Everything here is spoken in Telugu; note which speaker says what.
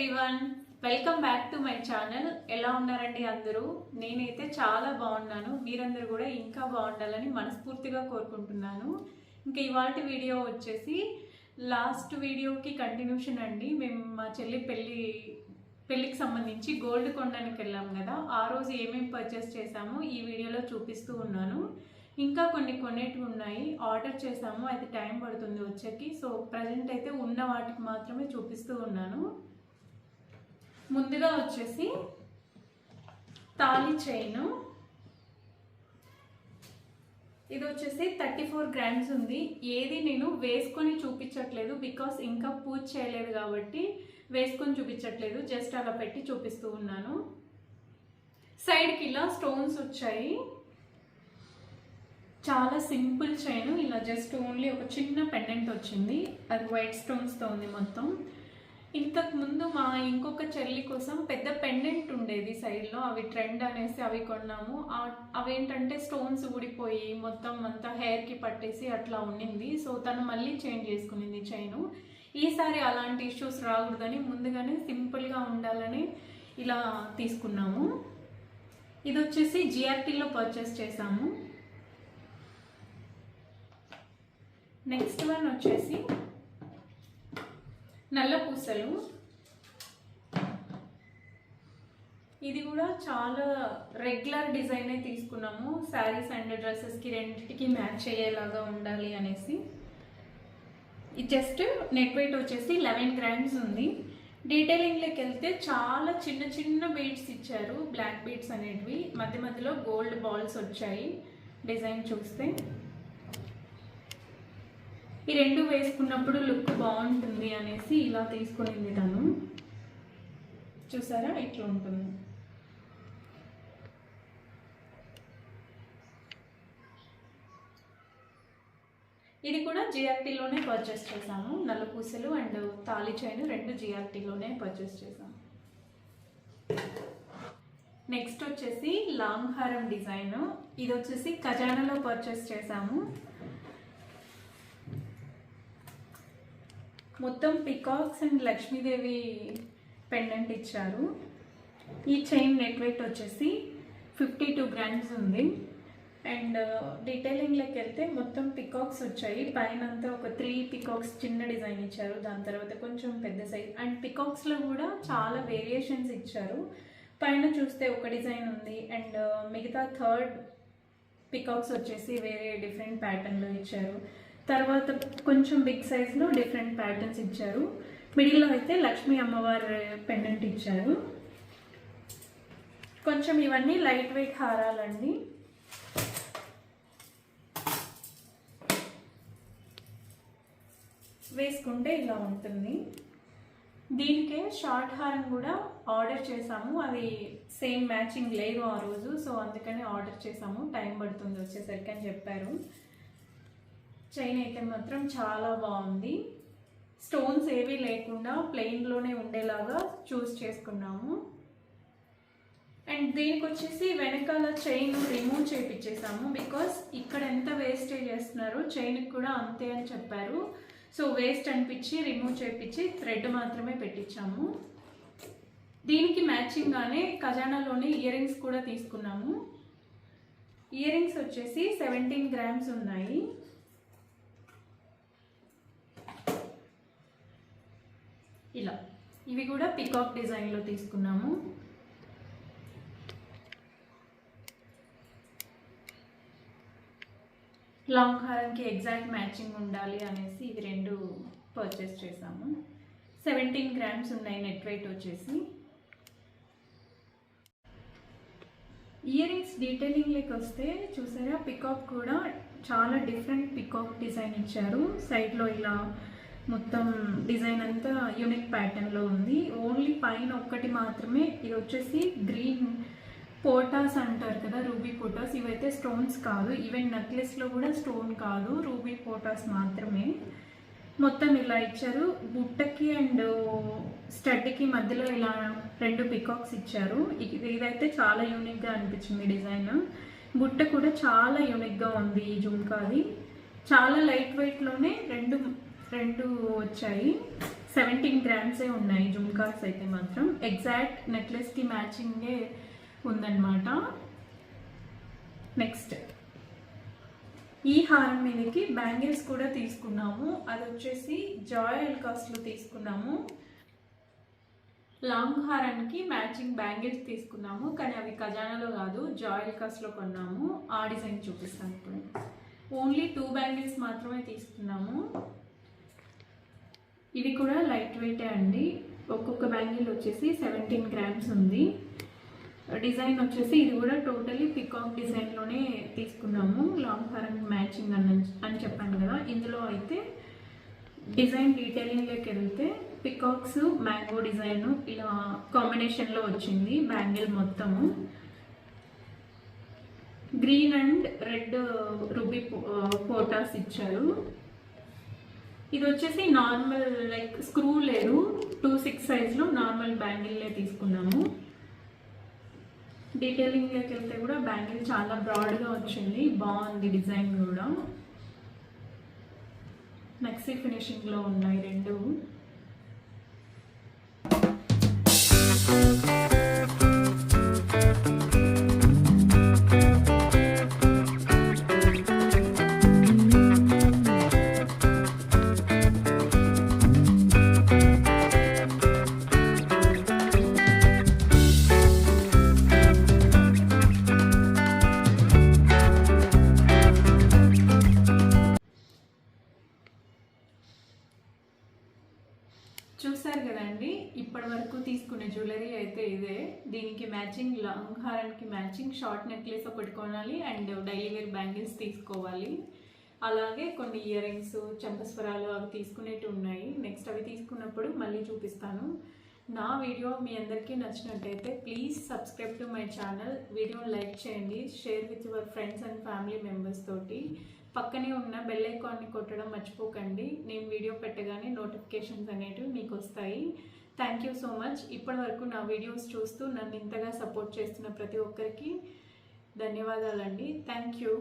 Speaker 1: Everyone welcome back to my channel ఎలా ఉన్నారండి అందరూ? నేనైతే చాలా బాగున్నాను. మీరందరూ కూడా ఇంకా బాగుండాలని మనస్ఫూర్తిగా కోరుకుంటున్నాను. ఇంకా ఇవాళ వీడియో వచ్చేసి లాస్ట్ వీడియోకి కంటిన్యూషన్ అండి. మేము మా చెల్లి పెళ్ళి పెళ్ళికి సంబంధించి గోల్డ్ కొనడానికి వెళ్ళాం కదా. ఆ రోజు ఏమేమి పర్చేస్ చేసామో ఈ వీడియోలో చూపిస్తూ ఉన్నాను. ఇంకా కొన్ని కొనేటివి ఉన్నాయి. ఆర్డర్ చేసాము అది టైం పడుతుంది వచ్చేకి. సో ప్రజెంట్ అయితే ఉన్న వాటికి మాత్రమే చూపిస్తూ ఉన్నాను. ముందుగా వచ్చేసి తాళి చైన్. ఇది వచ్చేసి థర్టీ ఫోర్ గ్రామ్స్ ఉంది. ఏది నేను వేసుకొని చూపించట్లేదు బికాస్ ఇంకా పూజ చేయలేదు కాబట్టి వేసుకొని చూపించట్లేదు. జస్ట్ అలా పెట్టి చూపిస్తూ ఉన్నాను. సైడ్కి ఇలా స్టోన్స్ వచ్చాయి. చాలా సింపుల్ చైన్ ఇలా జస్ట్ ఓన్లీ ఒక చిన్న పెండెంట్ వచ్చింది. అది వైట్ స్టోన్స్తో ఉంది మొత్తం. ఇంతకు ముందు మా ఇంకొక చెల్లి కోసం పెద్ద పెండెంట్ ఉండేది సైడ్లో. అవి ట్రెండ్ అనేసి అవి కొన్నాము. అవేంటంటే స్టోన్స్ ఊడిపోయి మొత్తం అంతా హెయిర్కి పట్టేసి అట్లా ఉండింది సో తను మళ్ళీ చేంజ్ చేసుకునింది చైను ఈసారి అలాంటి ఇష్యూస్ రాకూడదని ముందుగానే సింపుల్గా ఉండాలని ఇలా తీసుకున్నాము. ఇది వచ్చేసి జిఆర్టీలో పర్చేస్ చేసాము నెక్స్ట్ వన్ వచ్చేసి నల్ల పూసలు. ఇది కూడా చాలా రెగ్యులర్ డిజైనే తీసుకున్నాము. శారీస్ అండ్ డ్రెస్సెస్కి రెండింటికి మ్యాచ్ అయ్యేలాగా ఉండాలి అనేసి. ఇది జస్ట్ నెట్ వెయిట్ వచ్చేసి లెవెన్ గ్రామ్స్ ఉంది. డీటెయిలింగ్లోకి వెళ్తే చాలా చిన్న చిన్న బీడ్స్ ఇచ్చారు. బ్లాక్ బీడ్స్ అనేటివి. మధ్య మధ్యలో గోల్డ్ బాల్స్ వచ్చాయి. డిజైన్ చూస్తే. ఈ రెండు వేసుకున్నప్పుడు లుక్ బాగుంటుంది అనేసి ఇలా తీసుకునింది తను చూసారా? ఇట్లా ఉంటుంది. ఇది కూడా జిఆర్టీలోనే పర్చేస్ చేశాము. నల్ల పూసలు అండ్ తాళి చైన్ రెండు జిఆర్టీలోనే పర్చేస్ చేశాము. నెక్స్ట్ వచ్చేసి లాంగ్ హారం డిజైన్. ఇది వచ్చేసి ఖజానాలో పర్చేస్ చేశాము. మొత్తం పికాక్స్ అండ్ లక్ష్మీదేవి పెండెంట్ ఇచ్చారు. ఈ చైన్ నెట్ వెయిట్ వచ్చేసి ఫిఫ్టీ టూ గ్రామ్స్ ఉంది అండ్ డీటెయిలింగ్లోకి uh, వెళ్తే మొత్తం పికాక్స్ వచ్చాయి. పైన అంతా ఒక త్రీ పికాక్స్ చిన్న డిజైన్ ఇచ్చారు. దాని తర్వాత కొంచెం పెద్ద సైజ్ అండ్ పికాక్స్లో కూడా చాలా వేరియేషన్స్ ఇచ్చారు. పైన చూస్తే ఒక డిజైన్ ఉంది. అండ్ uh, మిగతా థర్డ్ పికాక్స్ వచ్చేసి వేరే డిఫరెంట్ ప్యాటర్న్లో ఇచ్చారు. తర్వాత కొంచెం బిగ్ సైజ్లో డిఫరెంట్ ప్యాటర్న్స్ ఇచ్చారు. మిడిల్లో అయితే లక్ష్మీ అమ్మవారి పెండెంట్ ఇచ్చారు. కొంచెం ఇవన్నీ లైట్ వెయిట్ హారాలండి. వేసుకుంటే ఇలా ఉంటుంది. దీనికే షార్ట్ హారం కూడా ఆర్డర్ చేసాము అది సేమ్ మ్యాచింగ్ లేదు ఆ రోజు సో అందుకని ఆర్డర్ చేసాము టైం పడుతుంది వచ్చేసరికి అని చెప్పారు. చైన్ అయితే మాత్రం చాలా బాగుంది. స్టోన్స్ ఏవి లేకుండా ప్లెయిన్లోనే ఉండేలాగా చూస్ చేసుకున్నాము. అండ్ దీనికి వచ్చేసి వెనకాల చైన్ రిమూవ్ చేయించేసాము బికాస్ ఇక్కడ ఎంత వేస్టేజ్ చేస్తున్నారో చైన్కి కూడా అంతే అని చెప్పారు. సో వేస్ట్ అనిపించి రిమూవ్ చేయించి థ్రెడ్ మాత్రమే పెట్టించాము దీనికి మ్యాచింగ్గానే ఖజానాలోని ఇయర్ రింగ్స్ కూడా తీసుకున్నాము. ఇయర్ రింగ్స్ వచ్చేసి సెవెంటీన్ గ్రామ్స్ ఉన్నాయి. ఇలా. ఇవి కూడా పికాక్ డిజైన్లో తీసుకున్నాము. లాంగ్ హారంకి ఎగ్జాక్ట్ మ్యాచింగ్ ఉండాలి అనేసి ఇవి రెండు పర్చేస్ చేసాము సెవెంటీన్ గ్రామ్స్ ఉన్నాయి నెట్ వెయిట్ వచ్చేసి. ఇయర్ రింగ్స్ డీటెయిలింగ్లోకి వస్తే చూసారా పికాక్ కూడా చాలా డిఫరెంట్ పికాక్ డిజైన్ ఇచ్చారు. సైడ్లో ఇలా మొత్తం డిజైన్ అంతా యూనిక్ ప్యాటర్న్లో ఉంది. ఓన్లీ పైన ఒక్కటి మాత్రమే ఇది వచ్చేసి గ్రీన్ పోటాస్ అంటారు కదా రూబీ పోటాస్ ఇవైతే స్టోన్స్ కాదు. ఈవెన్ నెక్లెస్లో కూడా స్టోన్ కాదు రూబీ పోటాస్ మాత్రమే. మొత్తం ఇలా ఇచ్చారు. బుట్టకి అండ్ స్టడ్కి మధ్యలో ఇలా రెండు పికాక్స్ ఇచ్చారు. ఇదైతే చాలా యూనిక్గా అనిపించింది డిజైన్ బుట్ట కూడా చాలా యూనిక్గా ఉంది ఈ జుంకాది. చాలా లైట్ వెయిట్లోనే రెండు రెండు వచ్చాయి. సెవెంటీన్ గ్రామ్సే ఉన్నాయి. జుమ్కాస్ అయితే మాత్రం. ఎగ్జాక్ట్ నెక్లెస్కి మ్యాచింగే ఉందన్నమాట. నెక్స్ట్ ఈ హారం మీదకి బ్యాంగిల్స్ కూడా తీసుకున్నాము. అది వచ్చేసి జాయ్ కాస్ట్లో తీసుకున్నాము. లాంగ్ హారానికి మ్యాచింగ్ బ్యాంగిల్స్ తీసుకున్నాము. కానీ అవి ఖజానాలో కాదు. జాయ్ కాస్ట్లో కొన్నాము. ఆ డిజైన్ చూపిస్తాను ఇప్పుడు. ఓన్లీ టూ బ్యాంగిల్స్ మాత్రమే తీసుకున్నాము. ఇవి కూడా లైట్ వెయిటే అండి. ఒక్కొక్క బ్యాంగిల్ వచ్చేసి సెవెంటీన్ గ్రామ్స్ ఉంది. డిజైన్ వచ్చేసి ఇది కూడా టోటలీ పికాక్ డిజైన్లోనే తీసుకున్నాము. లాంగ్ హారం మ్యాచింగ్ అని అని చెప్పాను కదా. ఇందులో అయితే డిజైన్ డీటెయిలింగ్లోకి వెళ్తే పికాక్స్ మ్యాంగో డిజైన్ ఇలా కాంబినేషన్లో వచ్చింది బ్యాంగిల్ మొత్తము. గ్రీన్ అండ్ రెడ్ రుబీ ఫోటాస్ ఇచ్చారు. ఇది వచ్చేసి నార్మల్ లైక్ స్క్రూ లేదు. టూ సిక్స్ సైజ్లో నార్మల్ బ్యాంగిల్లే తీసుకున్నాము. డీటెయిలింగ్లోకి వెళ్తే కూడా బ్యాంగిల్ చాలా బ్రాడ్గా వచ్చింది. బాగుంది డిజైన్ కూడా. నెక్సీ ఫినిషింగ్లో ఉన్నాయి రెండు. చూసారు కదండి ఇప్పటి వరకు తీసుకునే జ్యువెలరీ అయితే ఇదే. దీనికి మ్యాచింగ్ లాంగ్ హారానికి మ్యాచింగ్ షార్ట్ నెక్లెస్ ఒకటి కొనాలి అండ్ డైలీ వేర్ బ్యాంగిల్స్ తీసుకోవాలి. అలాగే కొన్ని ఇయర్ రింగ్స్ చంపస్వరాలు అవి తీసుకునేవి ఉన్నాయి. నెక్స్ట్ అవి తీసుకున్నప్పుడు మళ్ళీ చూపిస్తాను. నా వీడియో మీ అందరికీ నచ్చినట్టయితే please subscribe to my channel వీడియోని లైక్ చేయండి. Share with your friends and family members తోటి. పక్కనే ఉన్న బెల్ ఐకాన్ని కొట్టడం మర్చిపోకండి. నేను వీడియో పెట్టగానే నోటిఫికేషన్స్ అనేటివి మీకు వస్తాయి. థ్యాంక్ యూ సో మచ్ ఇప్పటి వరకు నా వీడియోస్ చూస్తూ నన్ను ఇంతగా సపోర్ట్ చేస్తున్న ప్రతి ఒక్కరికి ధన్యవాదాలండి. Thank you